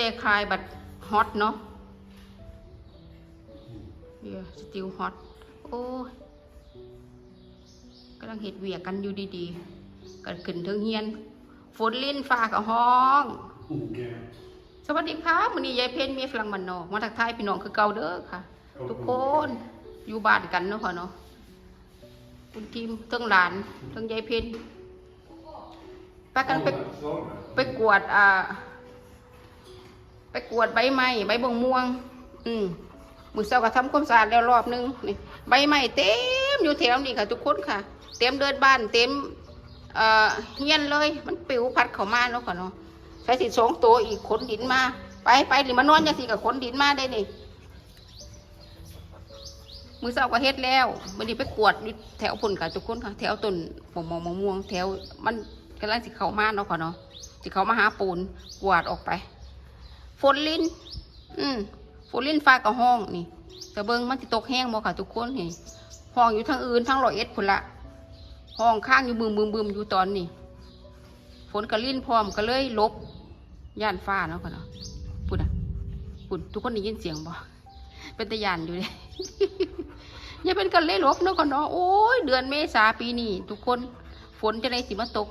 upstairs cry but hot เนาะ yeah still hot โอ้ยกำลังเห็ดเวียกกันอยู่ดีๆกันขึ้นเทิงเฮียน ฝนลิ้นฟ้ากับห้องสวัสดีครับวันนี้ยายเพนมีฝรั่งมันนอกมาทักทายพี่น้องคือเก่าเด้อค่ะ ทุกคนอยู่บ้านกันเนาะค่ะเนาะคุณทีมเทั้งหลานเทั้งยายเพนไปกันไปไปกวดอ่า ไปกวดใบไม้ใบบงม่วง อืมมือเช้าก็ทำความสะอาดแล้วรอบนึงนี่ใบไม้เต็มอยู่แถวนี้ค่ะ ทุกคนค่ะ เต็มเดินบ้านเต็มเอ่อเฮียนเลย มันปิวพัดเข้ามาเนาะค่ะเนาะใช้สิสองตัวอีกขนดินมา ไปไปหรือมานอนจังสิกับขนดินมาได้นี่มือเช้าก็เฮ็ดแล้ววันนี้ไปกวดอยู่แถวพุ่นค่ะทุกคนค่ะ แถวต้นมะม่วงมะม่วงแถวมันกำลังสิเข้ามาเนาะค่ะเนาะสิเข้ามาหาปูนกวาดออกไป ฝนลิ้น อืมฝนลิ้นฟ้ากับห้องนี่ แต่เบิ้งมันสิตกแห้งบ่ค่ะทุกคนนี่ห้องอยู่ทางอื่นทางรอยเอ็ดพุ่นละห้องข้างอยู่บึมบึมบึมอยู่ตอนนี้ฝนก็ลิ้นพร้อมก็เลยลบย่านฟ้าเนาะค่ะเนาะปุ่นอะปุ่นทุกคนได้ยินเสียงบ่เป็นตะยานอยู่เลยย่าเป็นกันเลยลบเนาะค่ะเนาะโอ้ยเดือนเมษาปีนี้ทุกคนฝนจะได้สิมาตก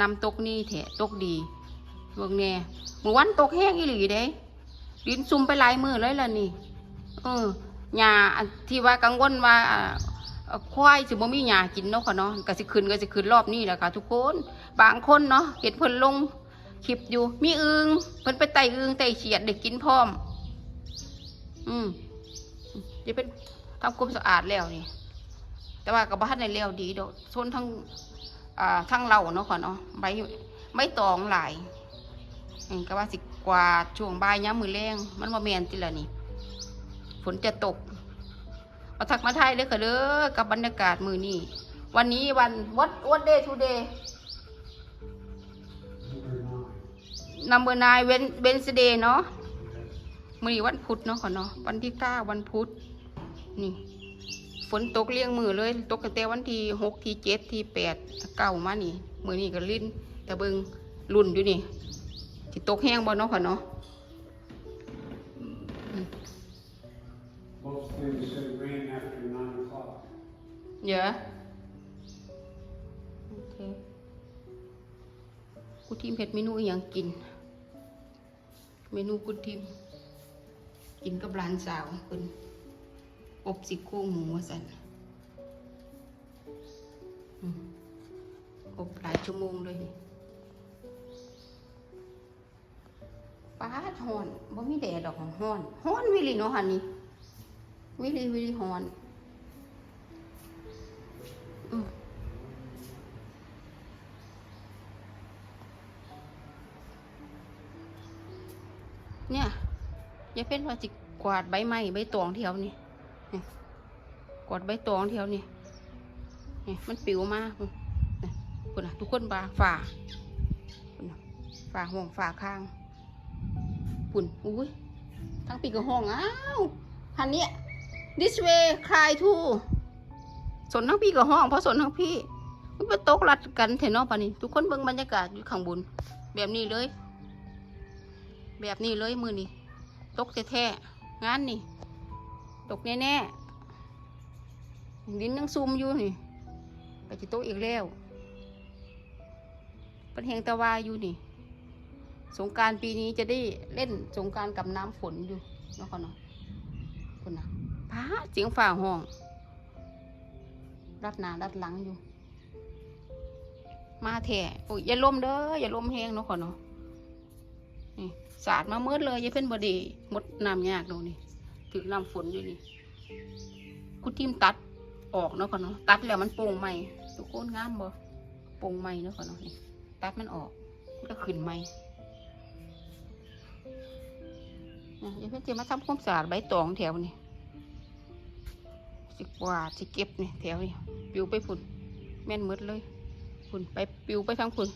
นำตกนี่แถะตกดี เบิ่งแน่เมื่อวันตกแห้งอีหลีเด้ดินซุ่มไปหลายมือเลยล่ะนี่ เออหญ้าอันที่ว่ากังวลว่าอ่าเอ่อควายสิบ่มีหญ้ากินเนาะค่ะเนาะก็สิขึ้นก็สิขึ้นรอบนี้แหละค่ะ ทุกคน บางคนเนาะเห็นเพิ่นลงคลิปอยู่ มีอึงเพิ่นไปไต่อึงไต่เขียดได้กินพร้อม อืมจะเป็นทำความสะอาดแล้วนี่ แต่ว่ากับบ้านในแล้วดีดอกโซนทั้งอ่าทั้งเราเนาะค่ะเนาะใบไม่ตองหลาย อืมก็ว่าสิกวาดช่วงบ่ายย้ำมือแรงมันมาแมนติละนี่ ฝนจะตก มาทักมาไทยเลยค่ะเด้อกับบรรยากาศมือนี้วันนี้วันวัดวันเดย์ทูเดย์ นัมเบอร์นายเวนเวนสเดย์เนาะมือนี้วันพุธเนาะค่ะเนาะวันที่เก้าวันพุธนี่ ฝนตกเลี้ยงมือเลย ตกตั้งแต่วันที่หกที่เจ็ดที่แปดเก้ามานี่ มือนี้ก็ลิ้นแต่เบิงรุ่นอยู่นี่ ที่ตกแห้งบ่เนาะค่ะเนาะ Most things say rain after nine o'clock. เยอะโอเคกูทีมเผ็ดเมนูอหย่างกิน เมนูกูทีม กินกับร้านสาวคุณอบสิโครงหมูว่าสันอืมอบหลายชั่วโมงเลย ป้าดฮอนบ่มีแดดดอกของฮอนฮอนวิลิเนาะฮันนี่วิลิวิลิฮอนอืมเนี่ยยาเป็นว่าจิกวาดใบไม้ใบตองแถวนี่กวาดใบตองแถวนี่นี่มันปิวมาพุ่นนี่คุณนะทุกคนบาฝ่าคุณนะฝ่าห่วงฝ่าข้าง ปุ่นอุ้ยทั้งปีกกับห้องอ้าวหันนี้ this way cry to สนทั้งพี่กับห้องเพราะสนทั้งพี่มันไปตกรัดกันเถอะเนาะปะนี่ทุกคนเบิ่งบรรยากาศอยู่ข้างบนแบบนี้เลย แบบนี้เลยมือนี่ตกแท้ๆงานนี่ ตกแน่ๆดินยังซุ่มอยู่นี่ไปจะตกอีกแล้วเป็นแหงตะวาอยู่นี่ สงการปีนี้จะได้เล่นสงการกับน้ำฝนอยู่นะคะเนาะคนนะพาเสียงฝ่าห้อง รัดหน้ารัดหลังอยู่ มาแถ่โอ้ยอย่าล้มเด้ออย่าล้มแห้งนะขอเนาะนี่สาดมาเมื่อเลยอย่าเป็นบดีมดน้ำยากเนาะนี่ถึงน้ำฝนอยู่นี่กูทิมตัดออกเนาะขอเนาะตัดแล้วมันโป่งใหม่ทุกคนงามบ่โป่งใหม่เนาะขอเนาะนี่ตัดมันออกมันก็ขึ้นใหม่ นะอย่าเพิ่งจะมาทำความสะอาดใบตองแถวนี่สิกว่าสิเก็บนี่แถวนี่ปิวไปฝุ่นแม่นมืดเลยฝุ่นไปปิวไปทั้งฝุ่น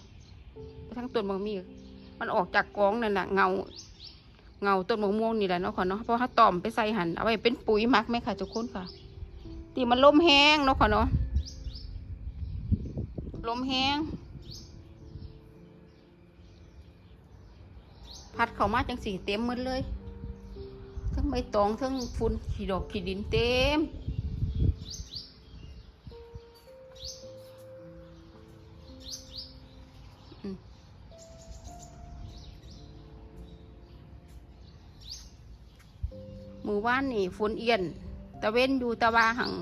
ไปทั้งต้นมะมีมันออกจากกองนั่นน่ะเงา เงาต้นมะม่วงนี่แหละเนาะค่ะเนาะเพราะถ้าตอมไปใส่หันเอาไว้เป็นปุ๋ยมักไหมค่ะทุกคนค่ะตีมันลมแห้งเนาะค่ะเนาะลมแห้งพัดเข้ามาจังสีเต็มหมดเลย ทั้งใบตองทั้งฝุ่นขี้ดอกขี้ดินเต็มมือว่านนี่ฝนเอียน ตะเว้นอยู่ตะวาหัง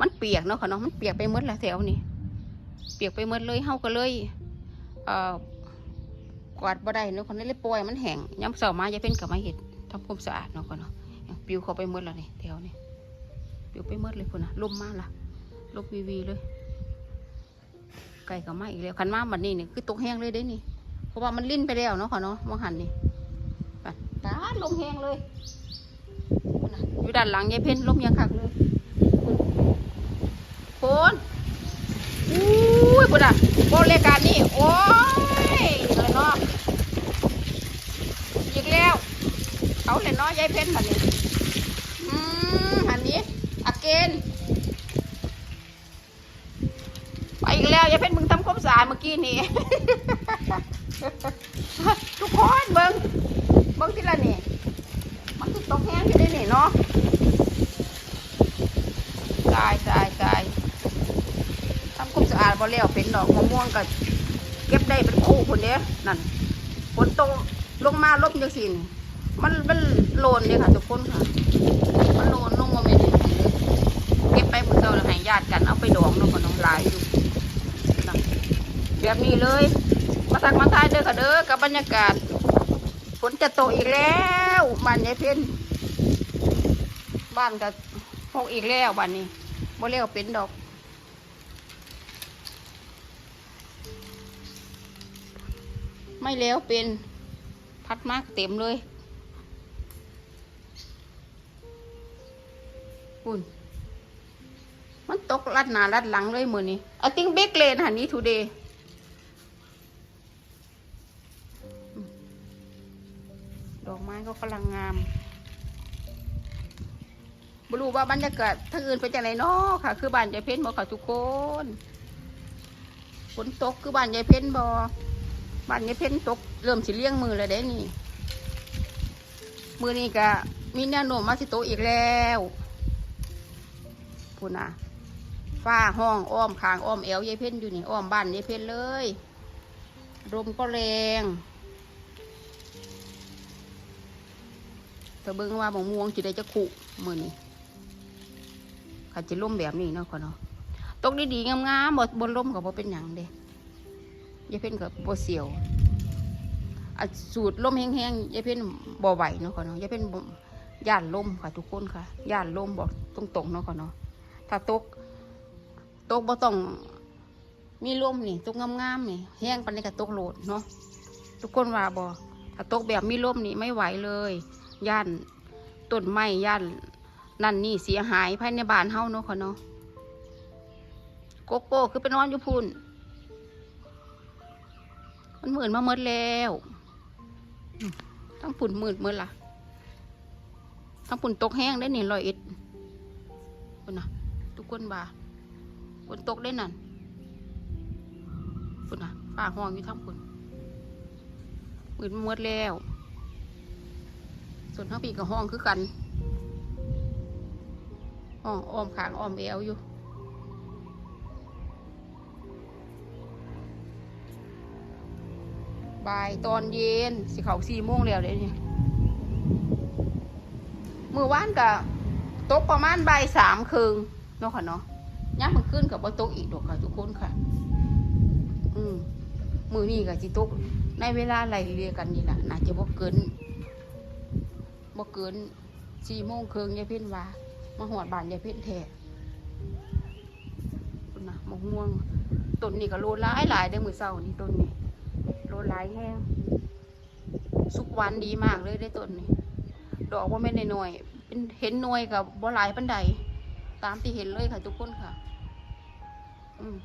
มันเปียกเนาะค่ะเนาะมันเปียกไปหมดแล้วแถวนี้เปียกไปหมดเลยเฮาก็เลยเอ่อกวาดบ่ได้เนาะคนนั้เลยปล่อยมันแห้งย้ำเสามาจะเป็นกับมาเห็ดทำความสะอาดเนาะก่อนเนาะ ปิวเขาไปหมดแล้วนี่แถวนี้ปิวไปหมดเลยคนน่ะลมมากละลมวีวีเลย ไก่กับมาอีกแล้วคันมาบัดนี้นี่คือตกแห้งเลยเด้นี่ เพราะว่ามันลิ้นไปแล้วเนาะค่ะเนาะมองหันนี่ไปตาลมแห้งเลยอยู่ด้านหลังยายเพ็ญลมยังคักเลยคนอุ้ยพุ่นอะโบรายการนี่โอ้ยเลยเนาะอีกแล้ว เอาเลยเนาะยายเพ็ญบัดนี้ หันนี้อาเกนไปอีกแล้วอยาเพชรมึงทำความสะอาดเมื่อกี้นี่ ทุกคนเบิ้งเบิ้งที่ละนี่ มันคือตกแห้งที่ได้นี่เนาะตายตายตายทำความสะอาดพอแล้วเป็นดอกมะม่วงก็เก็บได้เป็นคู่คนเนี้ยนั่นฝนตกลงมาลบจังสินมันมันโลนเลยค่ะทุกคนค่ะ มันโลนลงมาไม่ได้เลยเก็บไปหมดเจ้าแล้วให้ญาติกันเอาไปดองเนาะก็น้องลายอยู่แบบนี้เลย มาสักมาทายเด้อค่ะเด้อกับบรรยากาศฝนจะตกอีกแล้วบ้านยายเพ็ญบ้านก็หกอีกแล้วบ้านนี้บ่เลี้ยวเป็นดอกไม่แล้วเป็นพัดมากเต็มเลย อุ่นมันตกลัดหนาลัดหลังเลยมือนี้ I think big rain หันนี้ today อืมดอกไม้ก็กำลังงามบรู้ว่าบรรยากาศทางอื่นเป็นจังไรเนาะค่ะ คือบ้านยายเพ้นบอกค่ะทุกคนฝนตกคือบ้านยายเพ้นบอบ้านยายเพ้นตกเริ่มสิเลี้ยงมือเลยเด้นี่ มือนี้ก็มีแนวโน้มมาสิโตอีกแล้ว พูดนะฝ้าห้องอ้อมคางอ้อมแอวยายเพ่นอยู่นี่อ้อมบ้านยายเพ่นเลยลมก็แรงเธอเบิ่งว่าบางม่วงจิได้จะขุมือนี่ขัดจะล่มแบบนี้เนาะคนเนาะตกดีๆงามๆบนบนล่มกับบ่เป็นหยังเด้ยายเพ่นกับบ่เสียวอะสูตรล่มแห้งๆยายเพ่นบ่ไหวเนาะคนเนาะยายเพ่นย่านล่มค่ะทุกคนค่ะย่านล่มบอกตรงๆเนาะคนเนาะ ถ้าตก ตกบ่ต้องมีลมนี่ตกงามๆนี่แห้งปานนี้ก็ตกโหลดเนาะทุกคนว่าบ่ถ้าตกแบบมีลมนี่ไม่ไหวเลยย่านต้นไม้ย่านนั่นนี่เสียหายภายในบ้านเฮาเนาะค่ะเนาะโกโก้คือไปนอนอยู่พุ่นมันหมื่นมาเมดแล้วทั้งปุ่นหมื่นเมื่อล่ะทั้งปุ่นตกแห้งได้นี่ลอยเอ็ดพุ่นนะ กคนว่าฝนตกได้นั่นฝนน่ะฝ้าห้องอยู่ทั้งฝนมืดมืดแล้ว ส่วนทั้งปีกับห้องคือกันห้องอ้อมขางอ้อมเอวอยู่บ่ายตอนเย็นสิเขาสี่โมงแล้วเดี๋ยนี้มือว่านกับตกประมาณบ่ายสามครึ่ง เนาะค่ะเนาะย่ามมันขึ้นกับว่าตกอีกดอกค่ะทุกคนค่ะ อืมมือนี่กับจิตกในเวลาไล่เรียกันนี่แหละน่าจะบ่เกินบ่เกินสี่โมงครึ่งยายเพ่นว่ามาหอดบานยายเพ่นแท้นะมะม่วงต้นนี่ก็โลหลายหลายได้มือเศร้านี่ต้นนี่โลหลายแห้งสุกวานดีมากเลยได้ต้นนี่ดอกว่าไม่นน้อยๆเป็นเห็นหน่วยกับบ่หลายปันใด ตามที่เห็นเลยค่ะ ทุกคนค่ะ อืม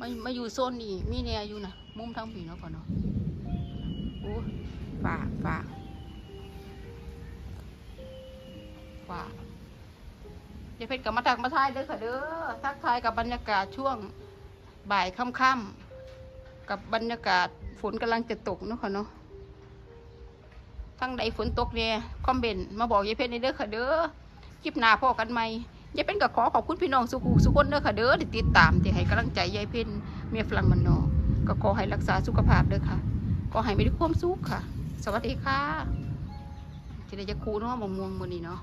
มามาอยู่โซนนี้มีแนวอยู่นะมุมทางผีเนาะก่อนเนาะโอ้ฝ่าฝ่าฝ่าเดี๋ยวเพชรกับมาตักมาทายเด้อค่ะเด้อทักทายกับบรรยากาศช่วงบ่ายค่ำๆกับบรรยากาศฝนกำลังจะตกเนาะค่ะเนาะทั้งใดฝนตกเนี่ยคอมเมนต์มาบอกยายเพชรในเด้อค่ะเด้อคลิปหน้าพ่อกันไหม ยายเพ็ญก็ขอขอบคุณพี่น้องสุขุสุขคนเด้อค่ะเด้อที่ติดตามที่ให้กำลังใจยายเพ็ญเมียฝรั่งมันนอกก็ขอให้รักษาสุขภาพเด้อค่ะก็ให้ไม่ได้ความสุขค่ะ สวัสดีค่ะที่ได้จะคูเนาะมะม่วงมื้อนี้เนาะ